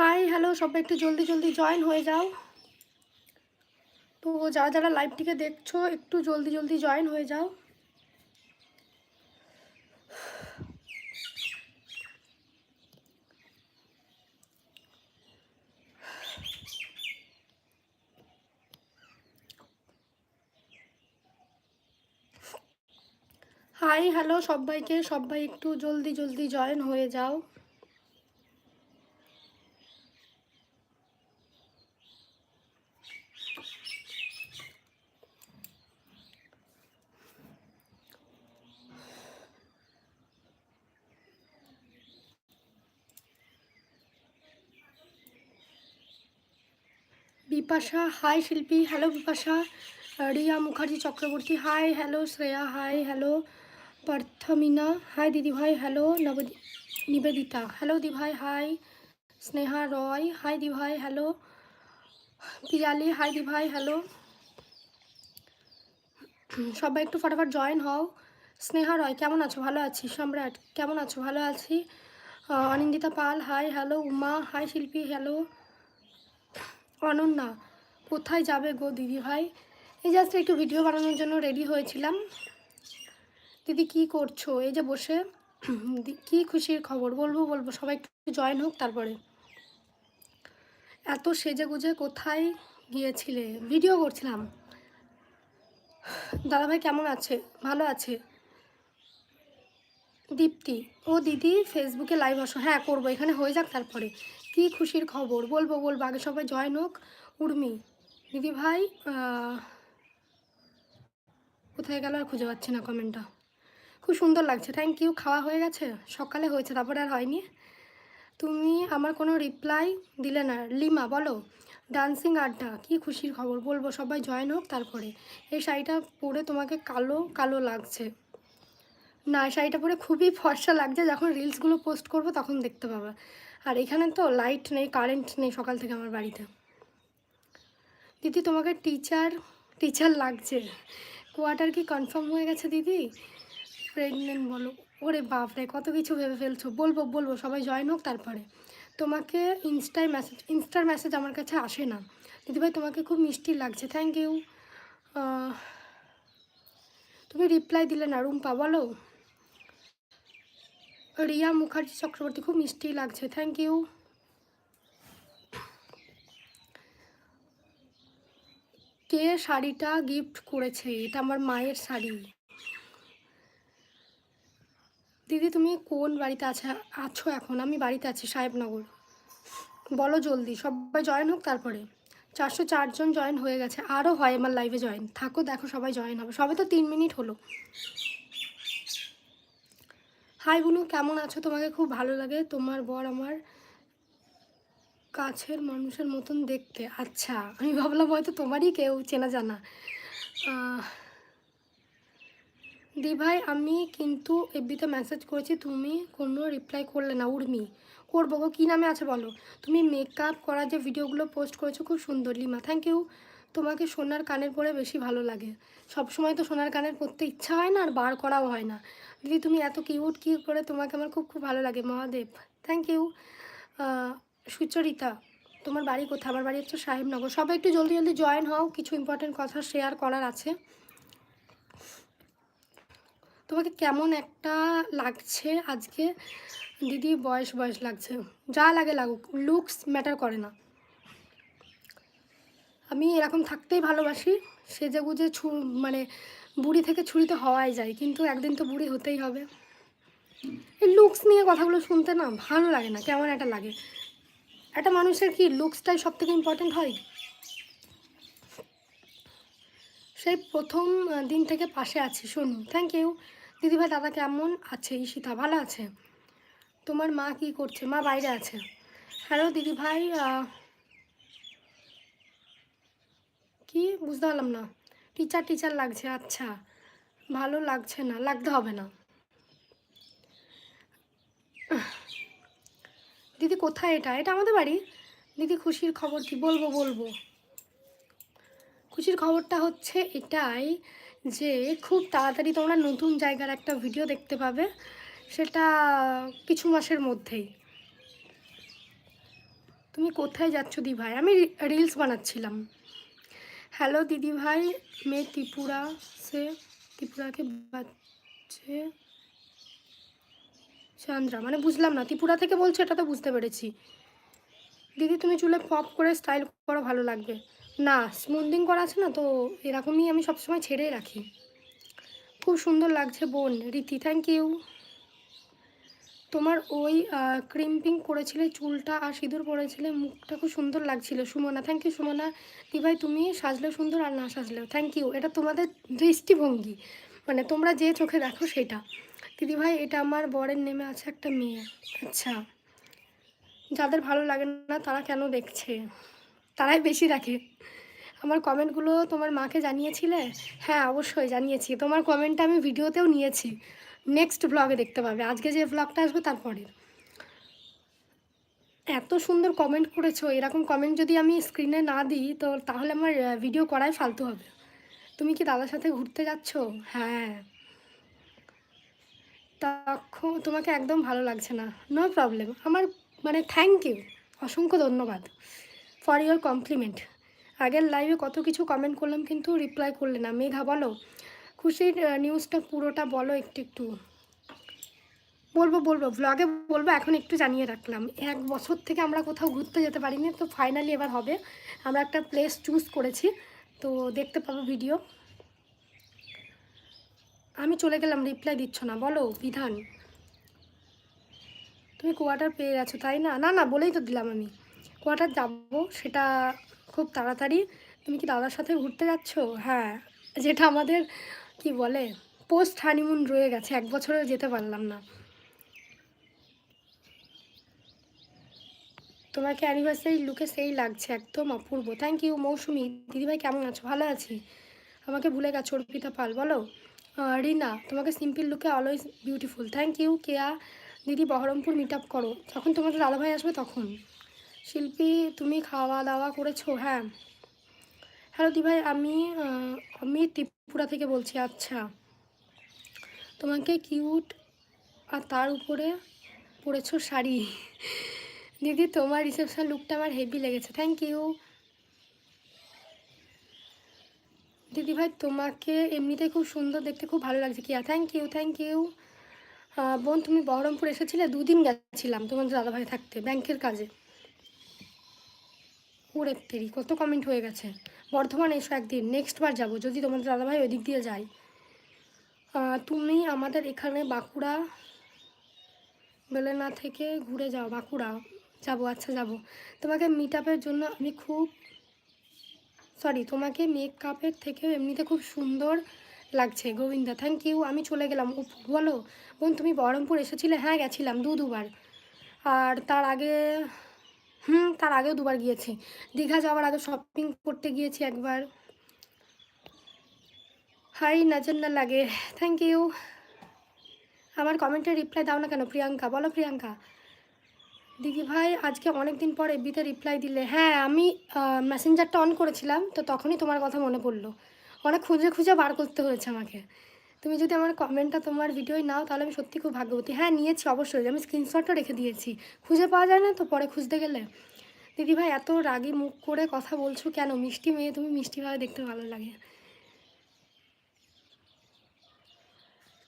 Hi hello সবাই একটু জলদি জলদি জয়েন হয়ে যাও। তো যারা যারা লাইভটিকে দেখছ, একটু জলদি জলদি জয়েন হয়ে যাও। হাই হ্যালো সবাইকে, সবাই একটু জলদি জলদি জয়েন হয়ে যাও। Bipasha, hi Shilpi, hello Bipasha, Riya Mukherjee Chakraborty, hi hello Shreya, hi hello Parthamina, hi দিদি ভাই হ্যালো নবদি, নিবেদিতা, হ্যালো দি ভাই হাই স্নেহা রয়, হাই দি ভাই হ্যালো পিয়ালি, হাই দি ভাই হ্যালো সবাই একটু ফটাফট জয়েন হও। স্নেহা রয়, কেমন আছো? ভালো আছি। সম্রাট, কেমন আছো? ভালো আছি। Anindita Pal, hi hello Uma, hi Shilpi, hello Ananya, কোথায় যাবে গো দিদি ভাই? এই জাস্ট একটু ভিডিও বানানোর জন্য রেডি হয়েছিলাম। দিদি কি করছ? এই যে বসে কি খুশির খবর? বলব বলব। সবাই একটু জয়েন হোক তারপরে। এত সেজে গুজে কোথায় গিয়েছিলে? ভিডিও করছিলাম। দাদাভাই কেমন আছে? ভালো আছে? দীপ্তি, ও দিদি ফেসবুকে লাইভ আসো। হ্যাঁ করব। এখানে হয়ে যাক তারপরে। কি খুশির খবর? বলব বলব। আগে সবাই জয়েন হোক উর্মি, দিদি ভাই কোথায় গেল আর খুঁজে পাচ্ছি না কমেন্টটা খুব সুন্দর লাগছে। থ্যাংক ইউ খাওয়া হয়ে গেছে? সকালে হয়েছে, তারপরে আর হয়নি। তুমি আমার কোনো রিপ্লাই দিলে না। লিমা, বলো। ডান্সিং আড্ডা, কি খুশির খবর? বলব, সবাই জয়েন হোক তারপরে এই শাড়িটা পরে তোমাকে কালো কালো লাগছে। না শাড়িটা পরে খুবই ফর্সা লাগছে। যখন রিলসগুলো পোস্ট করব, তখন দেখতে পাবে। আর এখানে তো লাইট নেই কারেন্ট নেই সকাল থেকে আমার বাড়িতে। দিদি, তোমাকে টিচার টিচার লাগছে। কোয়ার্টার কি কনফার্ম হয়ে গেছে দিদি? প্রেগনেন্ট বলো। ওরে বাপরে, কত কিছু ভেবে ফেলছো। বলব বলব, সবাই জয়েন হোক তারপরে। তোমাকে ইনস্টায় মেসেজ ইনস্টার মেসেজ আমার কাছে আসে না। দিদিভাই তোমাকে খুব মিষ্টি লাগছে। থ্যাংক ইউ তুমি রিপ্লাই দিলে না রুম্পা বলো রিয়া মুখার্জি চক্রবর্তী, খুব মিষ্টি লাগছে। থ্যাংক ইউ কে শাড়িটা গিফট করেছে? এটা আমার মায়ের শাড়ি। দিদি, তুমি কোন বাড়িতে আছে, আছো এখন? আমি বাড়িতে আছি, সাহেবনগর। বলো জলদি, সবাই জয়েন হোক তারপরে। চারশো চারজন জয়েন হয়ে গেছে, আরও হয় আমার লাইভে জয়েন থাকো, দেখো সবাই জয়েন হবে। সবে তো তিন মিনিট হলো। হাই বুনু কেমন আছো? তোমাকে খুব ভালো লাগে। তোমার বর আমার কাছের মানুষের মতন দেখতে। আচ্ছা আমি ভাবলাম হয়তো তোমারই কেউ চেনা জানা। দি ভাই, আমি কিন্তু এফবিতে মেসেজ করেছি, তুমি কোনো রিপ্লাই করলে না। উর্মি, করব গো। কী নামে আছে বলো? তুমি মেকআপ করা যে ভিডিওগুলো পোস্ট করেছ, খুব সুন্দর লিমা থ্যাংক ইউ তোমাকে সোনার কানের পরে বেশি ভালো লাগে। সব সময় তো সোনার কানের পরতে ইচ্ছা হয় না আর বার করাও হয় না। দিদি তুমি এত কিউট কি করে তোমাকে আমার খুব খুব ভালো লাগে, মহাদেব। থ্যাংক ইউ সুচরিতা, তোমার বাড়ি কোথায়? আমার বাড়ি হচ্ছে সাহেবনগর। সবাই একটু জলদি জলদি জয়েন হও। কিছু ইম্পর্টেন্ট কথা শেয়ার করার আছে। তোমাকে কেমন একটা লাগছে আজকে? দিদি বয়স বয়স লাগছে। যা লাগে লাগুক। লুকস ম্যাটার করে না। আমি এরকম থাকতেই ভালোবাসি সেজে গুজে ছু মানে বুড়ি থেকে ছুরিতে হওয়াই যায়, কিন্তু একদিন তো বুড়ি হতেই হবে। এই লুকস নিয়ে কথাগুলো শুনতে না ভালো লাগে না, কেমন একটা লাগে। একটা মানুষের কি লুকসটাই সব থেকে ইম্পর্টেন্ট হয়? সেই প্রথম দিন থেকে পাশে আছি, শোনো। থ্যাংক ইউ দিদিভাই দাদা কেমন আছে? ঈশিতা, ভালো আছে? তোমার মা কি করছে? মা বাইরে আছে। হ্যালো দিদিভাই কি? বুঝতে পারলাম না। টিচার টিচার লাগছে আচ্ছা। ভালো লাগছে না, লাগতে হবে না। দিদি কোথায় এটা? এটা আমাদের বাড়ি। দিদি খুশির খবর কি বলব বলব? খুশির খবরটা হচ্ছে এটাই যে খুব তাড়াতাড়ি তোমরা নতুন জায়গার একটা ভিডিও দেখতে পাবে। সেটা কিছু মাসের মধ্যেই। তুমি কোথায় যাচ্ছ দি ভাই আমি রিলস বানাচ্ছিলাম। হ্যালো দিদি ভাই मैं त्रिपुरा से त्रिपुरा के बच्चे চান্দ্রা মানে বুঝলাম না ত্রিপুরা থেকে বলছো এটা তো বুঝতে পেরেছি দিদি তুমি চুলে পপ করে স্টাইল করো ভালো লাগবে না স্মুথিং করা আছে না তো এরকমই আমি সবসময় ছেড়েই রাখি খুব সুন্দর লাগছে বোন রীতি থ্যাংক ইউ তোমার ওই ক্রিম্পিং করেছিলে চুলটা আর সিঁদুর পরেছিলে মুখটা খুব সুন্দর লাগছিল। Sumana thank you Sumana. দিভাই, তুমি সাজলেও সুন্দর আর না সাজলেও। থ্যাংক ইউ এটা তোমাদের দৃষ্টিভঙ্গি। মানে তোমরা যে চোখে দেখো সেটা। দিদিভাই এটা আমার বরের নেমে আছে একটা মেয়ে। আচ্ছা। যাদের ভালো লাগে না, তারা কেন দেখছে? তারাই বেশি দেখে। আমার কমেন্টগুলো তোমার মাকে জানিয়েছিলে? হ্যাঁ অবশ্যই জানিয়েছি। তোমার কমেন্টটা আমি ভিডিওতেও নিয়েছি। নেক্সট ব্লগে দেখতে পাবে। আজকে যে ব্লগটা আসবে তারপরে এত সুন্দর কমেন্ট করেছ। এরকম কমেন্ট যদি আমি স্ক্রিনে না দিই, তো তাহলে আমার ভিডিও করাই ফালতু হবে। তুমি কি দাদার সাথে ঘুরতে যাচ্ছ? হ্যাঁ। তখন তোমাকে একদম ভালো লাগছে না। নো প্রবলেম আমার মানে থ্যাংক ইউ অসংখ্য ধন্যবাদ। ফর ইওর কমপ্লিমেন্ট আগের লাইভে কত কিছু কমেন্ট করলাম, কিন্তু রিপ্লাই করলে না। মেঘা, বলো। খুশির নিউজটা পুরোটা বলো একটু একটু। বলব বলব ব্লগে বলব, এখন একটু জানিয়ে রাখলাম। এক বছর থেকে আমরা কোথাও ঘুরতে যেতে পারিনি, তো ফাইনালি এবার হবে। আমরা একটা প্লেস চুজ করেছি, তো দেখতে পাবো ভিডিও আমি চলে গেলাম রিপ্লাই দিচ্ছ না, বলো, বিধান। তুমি কোয়ার্টার পেয়ে গেছো, তাই না? না না, বলেই তো দিলাম আমি। কোয়ার্টার যাব, সেটা খুব তাড়াতাড়ি। তুমি কি দাদার সাথে ঘুরতে যাচ্ছ? হ্যাঁ যেটা আমাদের কি বলে? পোস্ট হানিমুন রয়ে গেছে, এক বছরেও যেতে পারলাম না। তোমাকে অ্যানিভার্সারি লুকে সেই লাগছে, একদম অপূর্ব। থ্যাংক ইউ মৌসুমি। দিদিভাই, কেমন আছো? ভালো আছি। আমাকে ভুলে গেছো, অর্পিতা পাল, বলো? রিনা, তোমাকে সিম্পল লুকে always beautiful thank you Keya. দিদি, বহরমপুর মিট আপ করো। যখন তোমাদের দাদাভাই আসবে, তখন। শিল্পী, তুমি খাওয়া দাওয়া করেছ হ্যাঁ। হ্যালো দিভাই আমি আমি ত্রিপুরা থেকে বলছি আচ্ছা। তোমাকে কিউট আর তার উপরে পরেছো শাড়ি। দিদি, তোমার রিসেপশন লুকটা আমার হেভি লেগেছে। থ্যাংক ইউ দিদি ভাই, তোমাকে এমনিতে খুব সুন্দর, দেখতে খুব ভালো লাগছে কিয়া। থ্যাংক ইউ থ্যাংক ইউ বোন, তুমি বহরমপুর এসেছিলে? দুদিন গেছিলাম তোমাদের দাদাভাই থাকতে, ব্যাংকের কাজে। ওরে তেরি কত কমেন্ট হয়ে গেছে। বর্ধমান এসো একদিন নেক্সট বার যাব। যদি তোমাদের দাদাভাই ওই দিক দিয়ে আহ, তুমি আমাদের এখানে বাঁকুড়া বেলেনা থেকে ঘুরে যাও বাঁকুড়া। যাব আচ্ছা যাব। তোমাকে মিট জন্য আমি খুব সরি তোমাকে মেকআপের থেকে এমনিতে খুব সুন্দর লাগছে গোবিন্দা। থ্যাংক ইউ আমি চলে গেলাম। ও বলো বোন তুমি বহরমপুর এসেছিলে? হ্যাঁ গেছিলাম দু দুবার আর তার আগে হুম, তার আগেও দুবার গিয়েছি। দীঘা যাওয়ার আগে শপিং করতে গিয়েছি একবার। হাই, নজর না লাগে। থ্যাংক ইউ আমার কমেন্টে রিপ্লাই দাও না কেন, প্রিয়াঙ্কা? বলো প্রিয়াঙ্কা। দিদি ভাই, আজকে অনেক দিন পর এফবিতে রিপ্লাই দিলে। হ্যাঁ আমি মেসেঞ্জারটা অন করেছিলাম, তো তখনই তোমার কথা মনে পড়ল। অনেক খুঁজে খুঁজে বার করতে হয়েছে আমাকে। তুমি যদি আমার কমেন্টটা তোমার ভিডিওয় নাও, তাহলে আমি সত্যি খুব ভাগ্যবতী। হ্যাঁ নিয়েছি অবশ্যই, আমি স্ক্রিনশটও রেখে দিয়েছি। খুঁজে পাওয়া যায় না তো পরে খুঁজতে গেলে। দিদি ভাই এত রাগি মুখ করে কথা বলছো কেন? মিষ্টি মেয়ে, তুমি মিষ্টিভাবে দেখতে ভালো লাগে।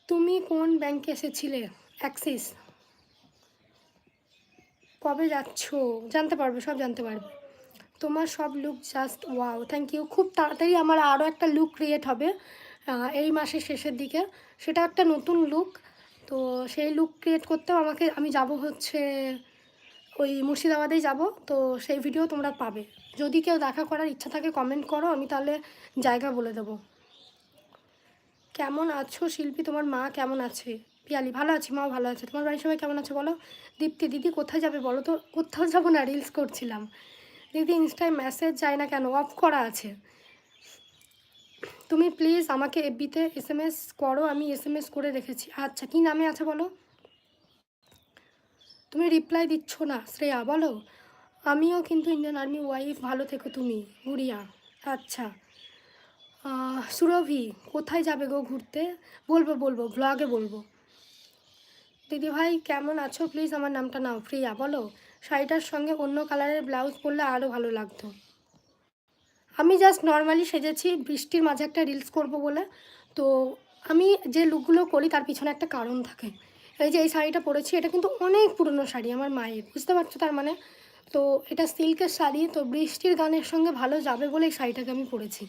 তুমি কোন ব্যাংকে এসেছিলে? অ্যাক্সিস। কবে যাচ্ছ? জানতে পারবে, সব জানতে পারবে। তোমার সব look just wow thank you খুব তাড়াতাড়ি আমার আরও একটা লুক ক্রিয়েট হবে। এই মাসের শেষের দিকে। সেটা একটা নতুন লুক তো সেই লুক ক্রিয়েট করতেও আমাকে, আমি যাব হচ্ছে ওই মুর্শিদাবাদেই যাব, তো সেই ভিডিও তোমরা পাবে। যদি কেউ দেখা করার ইচ্ছা থাকে কমেন্ট করো, আমি তাহলে জায়গা বলে দেবো। কেমন আছো শিল্পী? তোমার মা কেমন আছে? পিয়ালি, ভালো আছি, মাও ভালো আছে। তোমার বাড়ির সবাই কেমন আছে বলো? দীপ্তি, দিদি কোথায় যাবে বলো তো? কোথাও যাব না রিলস করছিলাম। দিদি ইনস্টায় মেসেজ যায় না কেন? অফ করা আছে। তুমি প্লিজ আমাকে এফবিতে এস এম এস করো, আমি এস এম এস করে রেখেছি। আচ্ছা কী নামে আছে বলো? তুমি রিপ্লাই দিচ্ছ না, শ্রেয়া, বলো। আমিও কিন্তু ইন্ডিয়ান আর্মি ওয়াইফ ভালো থেকো তুমি, গুড়িয়া। আচ্ছা সুরভি, কোথায় যাবে গো ঘুরতে? বলব বলব ব্লগে বলব। দিদি ভাই, কেমন আছো? প্লিজ আমার নামটা নাও, প্রিয়া, বলো। শাড়িটার সঙ্গে অন্য কালারের ব্লাউজ পরলে আরও ভালো লাগতো। আমি জাস্ট নর্মালি সেজেছি, বৃষ্টির মাঝে একটা রিলস করব বলে। তো আমি যে লুকগুলো করি তার পিছনে একটা কারণ থাকে। এই যে এই শাড়িটা পরেছি, এটা কিন্তু অনেক পুরনো শাড়ি আমার মায়ের, বুঝতে পারছ তার মানে? তো এটা সিল্কের শাড়ি, তো বৃষ্টির গানের সঙ্গে ভালো যাবে বলে এই শাড়িটাকে আমি পরেছি।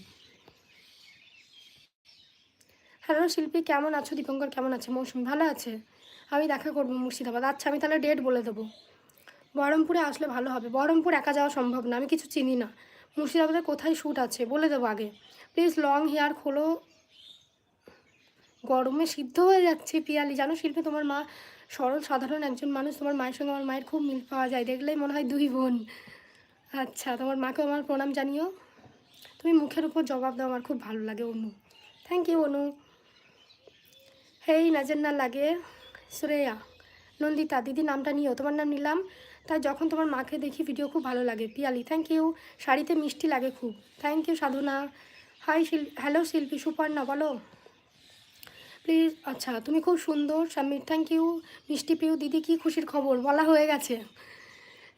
হ্যালো শিল্পী, কেমন আছো? দীপঙ্কর, কেমন আছে? মৌসুমি, ভালো আছে? আমি দেখা করব মুর্শিদাবাদ। আচ্ছা আমি তাহলে ডেট বলে দেবো। বহরমপুরে আসলে ভালো হবে। বহরমপুর একা যাওয়া সম্ভব না, আমি কিছু চিনি না। মুর্শিদাবাদে কোথায় শ্যুট আছে? বলে দেবো আগে। প্লিজ, লং হেয়ার খোলো। গরমে সিদ্ধ হয়ে যাচ্ছে পিয়ালি। জানো শিল্পী, তোমার মা সরল, সাধারণ একজন মানুষ। তোমার মায়ের সঙ্গে আমার মায়ের খুব মিল পাওয়া যায়। দেখলেই মনে হয় দুই বোন। আচ্ছা তোমার মাকে আমার প্রণাম জানিও। তুমি মুখের উপর জবাব দাও, আমার খুব ভালো লাগে অনু। থ্যাংক ইউ অনু। হেই নাজের না লাগে। শ্রেয়া নন্দিতা, দিদি, নামটা নিও। তোমার নাম নিলাম। তাই যখন তোমার মাকে দেখি ভিডিও খুব ভালো লাগে। পিয়ালি থ্যাংক ইউ শাড়িতে মিষ্টি লাগে খুব। Thank you Sadhana. হাই শিল হ্যালো শিল্পী সুপর্ণা, বলো। প্লিজ আচ্ছা তুমি খুব সুন্দর, সামির থ্যাংক ইউ মিষ্টি পিউ, দিদি, কি খুশির খবর? বলা হয়ে গেছে।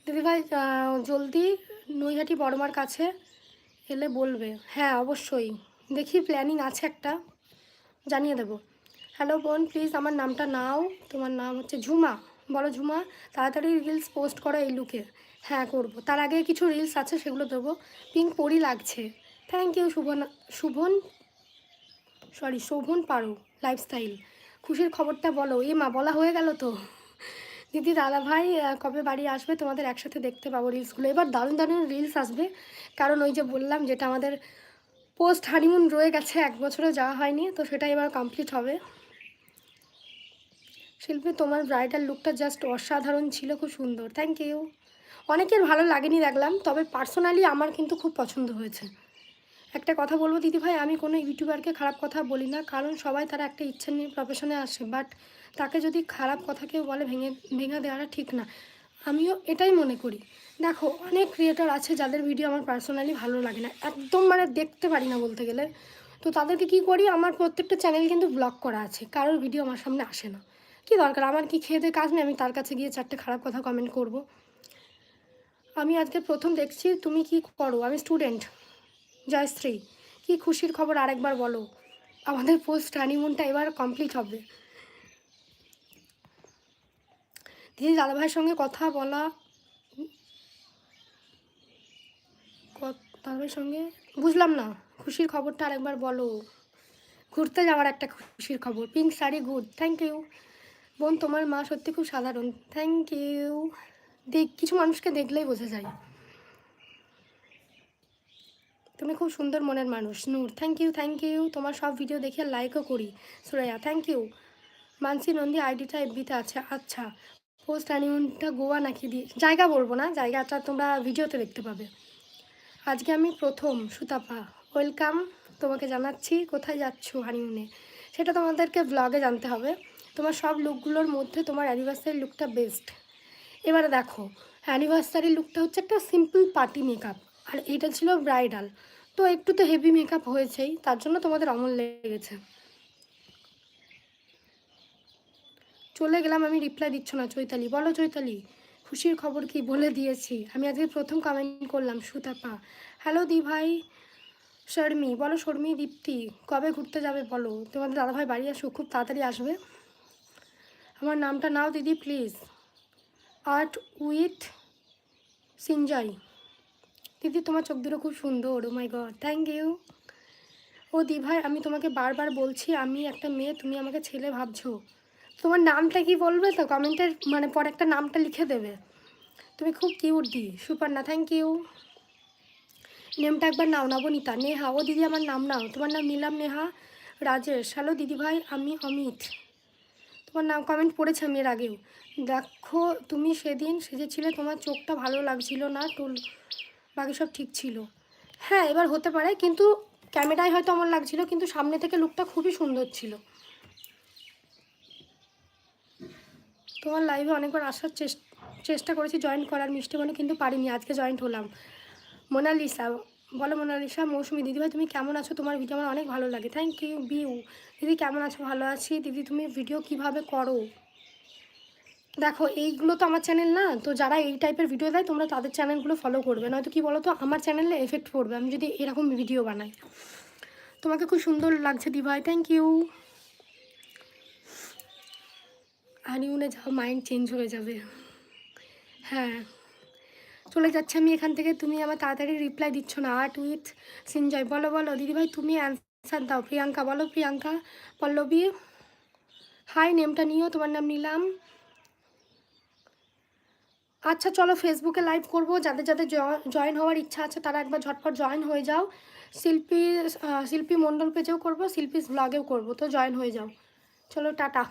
দিদিভাই জলদি নৈহাটি বড়মার কাছে এলে বলবে। হ্যাঁ অবশ্যই। দেখি প্ল্যানিং আছে একটা। জানিয়ে দেবো। হ্যালো বোন প্লিজ আমার নামটা নাও। তোমার নাম হচ্ছে ঝুমা। বলো ঝুমা, তাড়াতাড়ি রিলস পোস্ট করো এই লুকে হ্যাঁ করব। তার আগে কিছু রিলস আছে, সেগুলো দেবো। পিঙ্ক পরি লাগছে। Thank you Shubhan Shubhan sorry Shobhan পারো লাইফস্টাইল খুশির খবরটা বলো। এ মা, বলা হয়ে গেল তো। দিদি, দাদা ভাই কবে বাড়ি আসবে? তোমাদের একসাথে দেখতে পাবো রিলসগুলো এবার দারুণ দারুণ রিলস আসবে। কারণ ওই যে বললাম, যেটা আমাদের পোস্ট হানিমুন রয়ে গেছে, এক বছরও যাওয়া হয়নি, তো সেটা এবার কমপ্লিট হবে। শিল্পী, তোমার ব্রাইডাল লুকটা জাস্ট অসাধারণ ছিল, খুব সুন্দর। থ্যাংক ইউ অনেকের ভালো লাগেনি দেখলাম, তবে পার্সোনালি আমার কিন্তু খুব পছন্দ হয়েছে। একটা কথা বলব দিদি ভাই, আমি কোনো ইউটিউবারকে খারাপ কথা বলি না, কারণ সবাই তারা একটা ইচ্ছা নিয়ে প্রফেশনে আসে বাট তাকে যদি খারাপ কথা কেউ বলে, ভেঙে ভেঙে দেওয়াটা ঠিক না। আমিও এটাই মনে করি। দেখো, অনেক ক্রিয়েটর আছে যাদের ভিডিও আমার পার্সোনালি ভালো লাগে না, একদম মানে দেখতে পারি না বলতে গেলে। তো তাদেরকে কি করি, আমার প্রত্যেকটা চ্যানেল কিন্তু ব্লক করা আছে, কারোর ভিডিও আমার সামনে আসে না। কি দরকার? আমার কি খেয়ে কাজ নেই? আমি তার কাছে গিয়ে চারটে খারাপ কথা কমেন্ট করব। আমি আজকে প্রথম দেখছি তুমি কি করো? আমি স্টুডেন্ট জয়শ্রী কি খুশির খবর আরেকবার বলো? আমাদের পোস্ট হানিমুনটা এবার কমপ্লিট হবে। দিদি দাদাভাইয়ের সঙ্গে কথা বলা দাদাভাইয়ের সঙ্গে? বুঝলাম না। খুশির খবরটা আরেকবার বলো। ঘুরতে যাওয়ার একটা খুশির খবর। Pink sari good thank you বোন, তোমার মা সত্যি খুব সাধারণ। থ্যাংক ইউ দেখ, কিছু মানুষকে দেখলেই বোঝা যায়। তুমি খুব সুন্দর মনের মানুষ, Noor. Thank you thank you তোমার সব ভিডিও দেখে লাইকও করি। সুরাইয়া থ্যাংক ইউ মানসি নন্দী আইডিটা এফবিতে আছে। আচ্ছা পোস্ট অ্যানিউনটা গোয়া নাকি দিয়ে জায়গা বলব না, জায়গাটা তোমরা ভিডিওতে দেখতে পাবে। আজকে আমি প্রথম, সুতাপা। ওয়েলকাম তোমাকে জানাচ্ছি, কোথায় যাচ্ছ হানিমুনে সেটা তোমাদেরকে ব্লগে জানতে হবে। তোমার সব লুকগুলোর মধ্যে তোমার অ্যানিভার্সারি লুকটা বেস্ট এবারে দেখো অ্যানিভার্সারি লুকটা হচ্ছে একটা সিম্পল পার্টি মেকআপ আর এটা ছিল ব্রাইডাল তো একটু তো হেভি মেকআপ হয়েছেই, তার জন্য তোমাদের অমল লেগেছে। চলে গেলাম, আমি রিপ্লাই দিচ্ছ না চৈতালি, বলো চৈতালি, খুশির খবর কি বলে দিয়েছি? আমি আজকে প্রথম কমেন্ট করলাম, সুতাপা। হ্যালো দি ভাই, শর্মি, বলো শর্মি, দীপ্তি, কবে ঘুরতে যাবে বলো? তোমাদের দাদাভাই বাড়ি আসো খুব তাড়াতাড়ি আসবে। আমার নামটা নাও দিদি প্লিজ আর্ট উইথ সিনজয় দিদি, তোমার চোখ দুটো খুব সুন্দর। Oh my god thank you ও দি ভাই, আমি তোমাকে বারবার বলছি, আমি একটা মেয়ে, তুমি আমাকে ছেলে ভাবছ। তোমার নামটা কি বলবে তো? কমেন্টের মানে পরে একটা নামটা লিখে দেবে। তুমি খুব কিউট দি সুপার না থ্যাংক ইউ নেমটা একবার নাও, নবনীতা। নেহা, ও দিদি, আমার নাম নাও। তোমার নাম নিলাম, নেহা রাজেশ। হ্যালো দিদি ভাই, আমি অমিত। তোমার নাম কমেন্ট পড়েছে আমি এর আগেও দেখো, তুমি সেদিন সেজেছিলে, তোমার চোখটা ভালো লাগছিল না, টুল বাকি সব ঠিক ছিল। হ্যাঁ এবার হতে পারে, কিন্তু ক্যামেরায় হয়তো আমার লাগছিল, কিন্তু সামনে থেকে লুকটা খুবই সুন্দর ছিল। তোমার লাইভে অনেকবার আসার চেষ্টা করেছি জয়েন করার, মিষ্টি মনে কিন্তু পারিনি, আজকে জয়েন্ট হলাম। মোনালিসা বলো মোনালিসা, মৌসুমি দিদিভাই তুমি কেমন আছো? তোমার ভিডিও আমার অনেক ভালো লাগে। থ্যাংক ইউ বিউ দিদি, কেমন আছো? ভালো আছি। দিদি, তুমি ভিডিও কীভাবে করো? দেখো, এইগুলো তো আমার চ্যানেল না। তো যারা এই টাইপের ভিডিও দেয়, তোমরা তাদের চ্যানেলগুলো ফলো করবে। নয়তো কি বলো তো আমার চ্যানেলে এফেক্ট পড়বে। আমি যদি এরকম ভিডিও বানাই। তোমাকে খুব সুন্দর লাগছে দিভাই থ্যাংক ইউ হানিমুনে যাও মাইন্ড চেঞ্জ হয়ে যাবে। হ্যাঁ। চলে যাচ্ছে আমি এখান থেকে। তুমি আমার তাড়াতাড়ি রিপ্লাই দিচ্ছ না। আর্ট উইথ সিনজয় বলো বলো। দিদিভাই তুমি অ্যান্সার দাও। প্রিয়াঙ্কা, বলো, প্রিয়াঙ্কা। পল্লবী হাই নেমটা নিও, তোমার নাম নিলাম। আচ্ছা চলো ফেসবুকে লাইভ করব। যাদের যাদের জয়েন হওয়ার ইচ্ছা আছে, তারা একবার ঝটপট জয়েন হয়ে যাও। শিল্পী শিল্পী মণ্ডল পেজেও করব শিল্পীস ব্লগেও করব। তো জয়েন হয়ে যাও। চলো, টাটা।